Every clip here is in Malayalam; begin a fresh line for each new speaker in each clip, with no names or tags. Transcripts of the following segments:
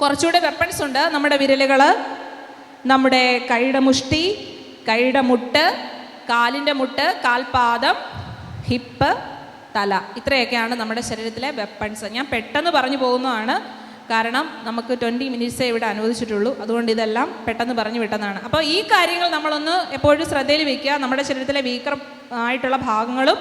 കുറച്ചുകൂടെ വെപ്പൺസ് ഉണ്ട്. നമ്മുടെ വിരലുകൾ നമ്മുടെ കൈയുടെ മുഷ്ടി കൈയുടെ മുട്ട് കാലിന്റെ മുട്ട് കാൽപാദം ഹിപ്പ് തല. ഇത്രയൊക്കെയാണ് നമ്മുടെ ശരീരത്തിലെ വെപ്പൺസ് ഞാൻ പെട്ടെന്ന് പറഞ്ഞു പോകുന്നതാണ്. കാരണം നമുക്ക് ട്വന്റി മിനിറ്റ്സേ ഇവിടെ അനുവദിച്ചിട്ടുള്ളൂ. അതുകൊണ്ട് ഇതെല്ലാം പെട്ടെന്ന് പറഞ്ഞു വിട്ടതാണ്. അപ്പോൾ ഈ കാര്യങ്ങൾ നമ്മളൊന്ന് എപ്പോഴും ശ്രദ്ധയിൽ വെക്കുക. നമ്മുടെ ശരീരത്തിലെ വീക്കർ ആയിട്ടുള്ള ഭാഗങ്ങളും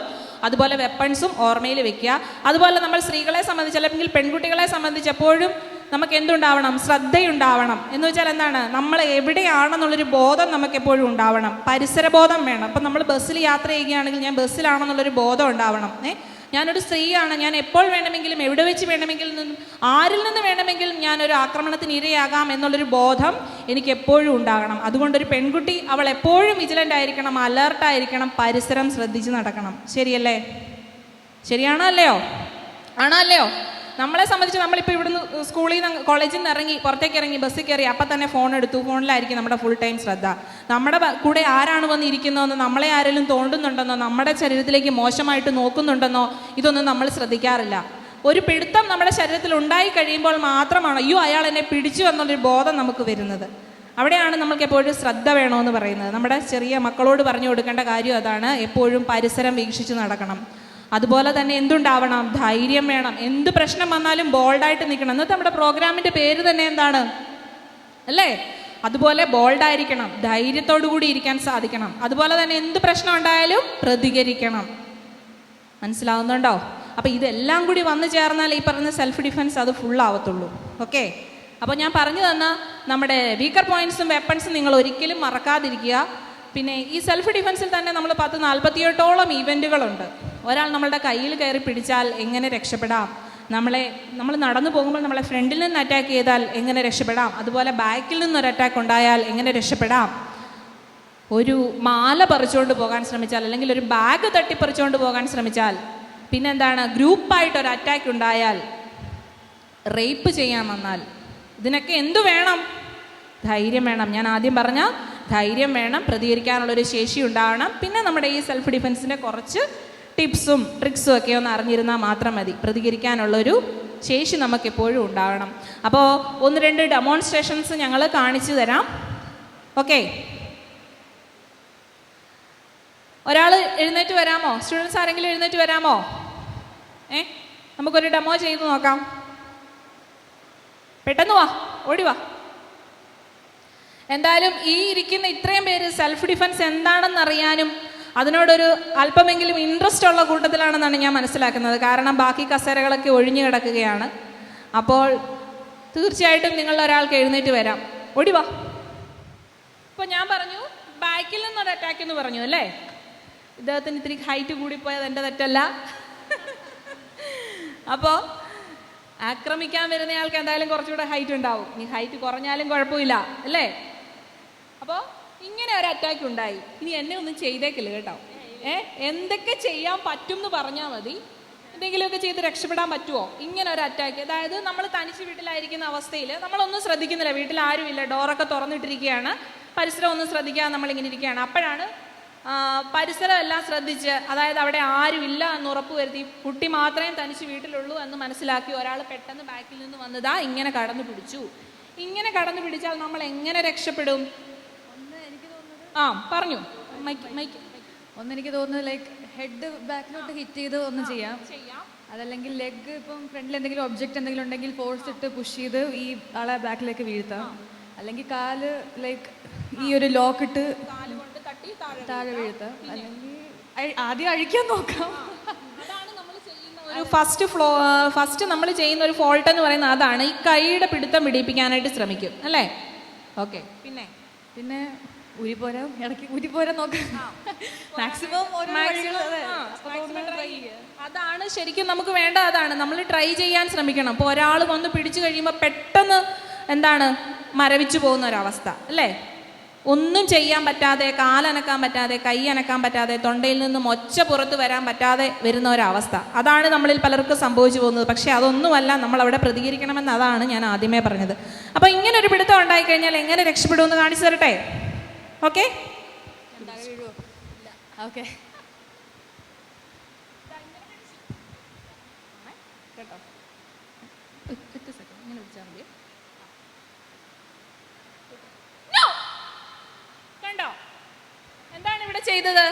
അതുപോലെ വെപ്പൺസും ഓർമ്മയിൽ വെക്കുക. അതുപോലെ നമ്മൾ സ്ത്രീകളെ സംബന്ധിച്ച് അല്ലെങ്കിൽ പെൺകുട്ടികളെ സംബന്ധിച്ച് എപ്പോഴും നമുക്ക് എന്തുണ്ടാവണം ശ്രദ്ധയുണ്ടാവണം. എന്ന് വെച്ചാൽ എന്താണ്? നമ്മൾ എവിടെയാണെന്നുള്ളൊരു ബോധം നമുക്ക് എപ്പോഴും ഉണ്ടാവണം. പരിസരബോധം വേണം. അപ്പം നമ്മൾ ബസ്സിൽ യാത്ര ചെയ്യുകയാണെങ്കിൽ ഞാൻ ബസ്സിലാണെന്നുള്ളൊരു ബോധം ഉണ്ടാവണം. ഏ? ഞാനൊരു സ്ത്രീയാണ്. ഞാൻ എപ്പോൾ വേണമെങ്കിലും എവിടെ വെച്ച് വേണമെങ്കിലും ആരിൽ നിന്ന് വേണമെങ്കിലും ഞാനൊരു ആക്രമണത്തിന് ഇരയാകാം എന്നുള്ളൊരു ബോധം എനിക്ക് എപ്പോഴും ഉണ്ടാകണം. അതുകൊണ്ടൊരു പെൺകുട്ടി അവൾ എപ്പോഴും വിജിലന്റ് ആയിരിക്കണം അലേർട്ടായിരിക്കണം പരിസരം ശ്രദ്ധിച്ച് നടക്കണം. ശരിയല്ലേ? ശരിയാണോ അല്ലയോ? ആണോ അല്ലയോ? നമ്മളെ സംബന്ധിച്ച് നമ്മളിപ്പോൾ ഇവിടുന്ന് സ്കൂളിൽ നിന്ന് കോളേജിൽ നിന്ന് ഇറങ്ങി പുറത്തേക്ക് ഇറങ്ങി ബസ്സിൽ കയറി അപ്പം തന്നെ ഫോൺ എടുത്തു. ഫോണിലായിരിക്കും നമ്മുടെ ഫുൾ ടൈം ശ്രദ്ധ. നമ്മുടെ കൂടെ ആരാണ് വന്ന് ഇരിക്കുന്നതെന്നോ നമ്മളെ ആരെങ്കിലും തോണ്ടുന്നുണ്ടെന്നോ നമ്മുടെ ശരീരത്തിലേക്ക് മോശമായിട്ട് നോക്കുന്നുണ്ടെന്നോ ഇതൊന്നും നമ്മൾ ശ്രദ്ധിക്കാറില്ല. ഒരു പിടുത്തം നമ്മുടെ ശരീരത്തിൽ ഉണ്ടായി കഴിയുമ്പോൾ മാത്രമാണ് അയ്യോ അയാൾ എന്നെ പിടിച്ചു എന്നുള്ളൊരു ബോധം നമുക്ക് വരുന്നത്. അവിടെയാണ് നമുക്ക് എപ്പോഴും ശ്രദ്ധ വേണമെന്ന് പറയുന്നത്. നമ്മുടെ ചെറിയ മക്കളോട് പറഞ്ഞു കൊടുക്കേണ്ട കാര്യം അതാണ് എപ്പോഴും പരിസരം വീക്ഷിച്ച് നടക്കണം. അതുപോലെ തന്നെ എന്തുണ്ടാവണം? ധൈര്യം വേണം. എന്ത് പ്രശ്നം വന്നാലും ബോൾഡായിട്ട് നിൽക്കണം. എന്നിട്ട് നമ്മുടെ പ്രോഗ്രാമിന്റെ പേര് തന്നെ എന്താണ്? അല്ലേ? അതുപോലെ ബോൾഡായിരിക്കണം കൂടി ഇരിക്കാൻ സാധിക്കണം. അതുപോലെ തന്നെ എന്ത് പ്രശ്നം ഉണ്ടായാലും പ്രതികരിക്കണം. മനസ്സിലാവുന്നുണ്ടോ? അപ്പോൾ ഇതെല്ലാം കൂടി വന്നു ചേർന്നാൽ ഈ പറഞ്ഞ സെൽഫ് ഡിഫെൻസ് അത് ഫുൾ ആവത്തുള്ളൂ. ഓക്കെ അപ്പോൾ ഞാൻ പറഞ്ഞു തന്ന നമ്മുടെ വീക്കർ പോയിന്റ്സും വെപ്പൺസും നിങ്ങൾ ഒരിക്കലും മറക്കാതിരിക്കുക. പിന്നെ ഈ സെൽഫ് ഡിഫെൻസിൽ തന്നെ നമ്മൾ പത്ത് നാൽപ്പത്തിയെട്ടോളം ഇവന്റുകളുണ്ട് ഒരാൾ നമ്മളുടെ കയ്യിൽ കയറി പിടിച്ചാൽ എങ്ങനെ രക്ഷപ്പെടാം? നമ്മളെ നമ്മൾ നടന്നു പോകുമ്പോൾ നമ്മളെ ഫ്രണ്ടിൽ നിന്ന് അറ്റാക്ക് ചെയ്താൽ എങ്ങനെ രക്ഷപ്പെടാം? അതുപോലെ ബാക്കിൽ നിന്നൊരു അറ്റാക്ക് ഉണ്ടായാൽ എങ്ങനെ രക്ഷപ്പെടാം? ഒരു മാല പറിച്ചുകൊണ്ട് പോകാൻ ശ്രമിച്ചാൽ അല്ലെങ്കിൽ ഒരു ബാഗ് തട്ടിപ്പറിച്ചുകൊണ്ട് പോകാൻ ശ്രമിച്ചാൽ പിന്നെന്താണ്? ഗ്രൂപ്പായിട്ട് ഒരു അറ്റാക്ക് ഉണ്ടായാൽ റേപ്പ് ചെയ്യാൻ വന്നാൽ ഇതിനൊക്കെ എന്തു വേണം? ധൈര്യം വേണം. ഞാൻ ആദ്യം പറഞ്ഞ ധൈര്യം വേണം പ്രതികരിക്കാനുള്ളൊരു ശേഷി ഉണ്ടാവണം. പിന്നെ നമ്മുടെ ഈ സെൽഫ് ഡിഫെൻസിന്റെ കുറച്ച് ടിപ്സും ട്രിക്സും ഒക്കെ ഒന്ന് അറിഞ്ഞിരുന്നാൽ മാത്രം മതി. പ്രതികരിക്കാനുള്ളൊരു ശേഷി നമുക്ക് എപ്പോഴും ഉണ്ടാവണം. അപ്പോൾ ഒന്ന് രണ്ട് ഡെമോൺസ്ട്രേഷൻസ് ഞങ്ങൾ കാണിച്ചു തരാം. ഓക്കെ? ഒരാൾ എഴുന്നേറ്റ് വരാമോ? സ്റ്റുഡൻസ് ആരെങ്കിലും എഴുന്നേറ്റ് വരാമോ? ഏ? നമുക്കൊരു ഡെമോ ചെയ്ത് നോക്കാം. പെട്ടെന്ന് വാ ഓടി വാ. എന്തായാലും ഈ ഇരിക്കുന്ന ഇത്രയും പേര് സെൽഫ് ഡിഫൻസ് എന്താണെന്ന് അറിയാനും അതിനോടൊരു അല്പമെങ്കിലും ഇൻട്രസ്റ്റ് ഉള്ള കൂട്ടത്തിലാണെന്നാണ് ഞാൻ മനസ്സിലാക്കുന്നത്. കാരണം ബാക്കി കസേരകളൊക്കെ ഒഴിഞ്ഞു കിടക്കുകയാണ്. അപ്പോൾ തീർച്ചയായിട്ടും നിങ്ങൾ ഒരാൾക്ക് എഴുന്നേറ്റ് വരാം. ഒടിവാ വാ. ഇപ്പോൾ ഞാൻ പറഞ്ഞു ബാക്കിൽ നിന്നൊരു അറ്റാക്ക് എന്ന് പറഞ്ഞു അല്ലേ? ഇദ്ദേഹത്തിന് ഇത്തിരി ഹൈറ്റ് കൂടിപ്പോയത് എന്റെ തെറ്റല്ല. അപ്പോൾ ആക്രമിക്കാൻ വരുന്നയാൾക്ക് എന്തായാലും കുറച്ചുകൂടെ ഹൈറ്റ് ഉണ്ടാവും. ഈ ഹൈറ്റ് കുറഞ്ഞാലും കുഴപ്പമില്ല അല്ലേ? അപ്പോൾ ഇങ്ങനെ ഒരു അറ്റാക്ക് ഉണ്ടായി. ഇനി എന്നെ ഒന്നും ചെയ്തേക്കില്ല കേട്ടോ. ഏ? എന്തൊക്കെ ചെയ്യാൻ പറ്റും എന്ന് പറഞ്ഞാൽ മതി. എന്തെങ്കിലുമൊക്കെ ചെയ്ത് രക്ഷപ്പെടാൻ പറ്റുമോ ഇങ്ങനെ ഒരു അറ്റാക്ക് അതായത് നമ്മൾ തനിച്ച് വീട്ടിലായിരിക്കുന്ന അവസ്ഥയിൽ നമ്മളൊന്നും ശ്രദ്ധിക്കുന്നില്ല. വീട്ടിൽ ആരുമില്ല. ഡോറൊക്കെ തുറന്നിട്ടിരിക്കുകയാണ്. പരിസരം ഒന്നും ശ്രദ്ധിക്കാതെ നമ്മളിങ്ങനെ ഇരിക്കുകയാണ്. അപ്പോഴാണ് പരിസരം എല്ലാം ശ്രദ്ധിച്ച് അതായത് അവിടെ ആരുമില്ല എന്ന് ഉറപ്പ് വരുത്തി കുട്ടി മാത്രമേ തനിച്ച് വീട്ടിലുള്ളൂ എന്ന് മനസ്സിലാക്കി ഒരാൾ പെട്ടെന്ന് ബാക്കിൽ നിന്ന് വന്നതാ ഇങ്ങനെ കടന്നു പിടിച്ചു. ഇങ്ങനെ കടന്നു പിടിച്ചാൽ നമ്മൾ എങ്ങനെ രക്ഷപ്പെടും? ആ പറഞ്ഞു.
ഒന്ന് എനിക്ക് തോന്നുന്നത് ലൈക്ക് ഹെഡ് ബാക്കിലോട്ട് ഹിറ്റ് ചെയ്ത് ഒന്ന് ചെയ്യാം. അതല്ലെങ്കിൽ ലെഗ് ഇപ്പം ഫ്രണ്ടിൽ എന്തെങ്കിലും ഒബ്ജക്റ്റ് എന്തെങ്കിലും ഉണ്ടെങ്കിൽ ഫോഴ്സ് ഇട്ട് പുഷ് ചെയ്ത് ഈ ആളെ ബാക്കിലേക്ക് വീഴ്ത്താം. അല്ലെങ്കിൽ കാൽ ലൈക്ക് ഈ ഒരു ലോക്ക് ഇട്ട്
താഴെ
വീഴ്ത്താം. അല്ലെങ്കിൽ ആദ്യം അഴിക്കാൻ നോക്കാം.
ഒരു ഫസ്റ്റ് ഫ്ലോ ഫസ്റ്റ് നമ്മൾ ചെയ്യുന്ന ഒരു ഫോൾട്ട് എന്ന് പറയുന്നത് അതാണ്. ഈ കൈയുടെ പിടുത്തം പിടിപ്പിക്കാനായിട്ട് ശ്രമിക്കും. അല്ലേ? ഓക്കെ പിന്നെ?
പിന്നെ ഉരിപ്പോരാ ഇടയ്ക്ക് ഉരിപ്പോരാ നോക്കാം. മാക്സിമം.
അതാണ് ശരിക്കും നമുക്ക് വേണ്ട അതാണ്. നമ്മൾ ട്രൈ ചെയ്യാൻ ശ്രമിക്കണം. ഇപ്പോൾ ഒരാൾ വന്ന് പിടിച്ചു കഴിയുമ്പോൾ പെട്ടെന്ന് എന്താണ്? മരവിച്ചു പോകുന്ന ഒരവസ്ഥ. അല്ലേ? ഒന്നും ചെയ്യാൻ പറ്റാതെ കാലനക്കാൻ പറ്റാതെ കൈ അനക്കാൻ പറ്റാതെ തൊണ്ടയിൽ നിന്നും ഒച്ച പുറത്ത് വരാൻ പറ്റാതെ വരുന്ന ഒരവസ്ഥ. അതാണ് നമ്മളിൽ പലർക്കും സംഭവിച്ചു പോകുന്നത്. പക്ഷേ അതൊന്നുമല്ല നമ്മൾ അവിടെ പ്രതികരിക്കണമെന്ന് അതാണ് ഞാൻ ആദ്യമേ പറഞ്ഞത്. അപ്പോൾ ഇങ്ങനെ ഒരു പിടുത്തം ഉണ്ടായിക്കഴിഞ്ഞാൽ എങ്ങനെ രക്ഷപ്പെടുമെന്ന് കാണിച്ചു തരട്ടെ? ഓക്കെ
ഓക്കെ
കണ്ടോ? എന്താണ് ഇവിടെ ചെയ്തത്?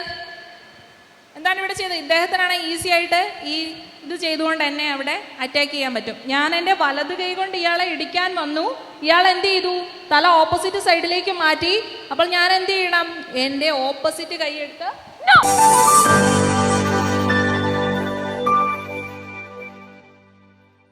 എന്താണ് ഇവിടെ ചെയ്തത്? ഇദ്ദേഹത്തിനാണ് ഈസി ആയിട്ട് ഈ ഇത് ചെയ്തുകൊണ്ട് എന്നെ അവിടെ അറ്റാക്ക് ചെയ്യാൻ പറ്റും. ഞാൻ എന്റെ വലത് കൈ കൊണ്ട് ഇയാളെ ഇടിക്കാൻ വന്നു. ഇയാൾ എന്ത് ചെയ്തു? തല ഓപ്പോസിറ്റ് സൈഡിലേക്ക് മാറ്റി. അപ്പോൾ ഞാൻ എന്ത് ചെയ്യണം? എന്റെ ഓപ്പോസിറ്റ് കൈ എടുത്ത്!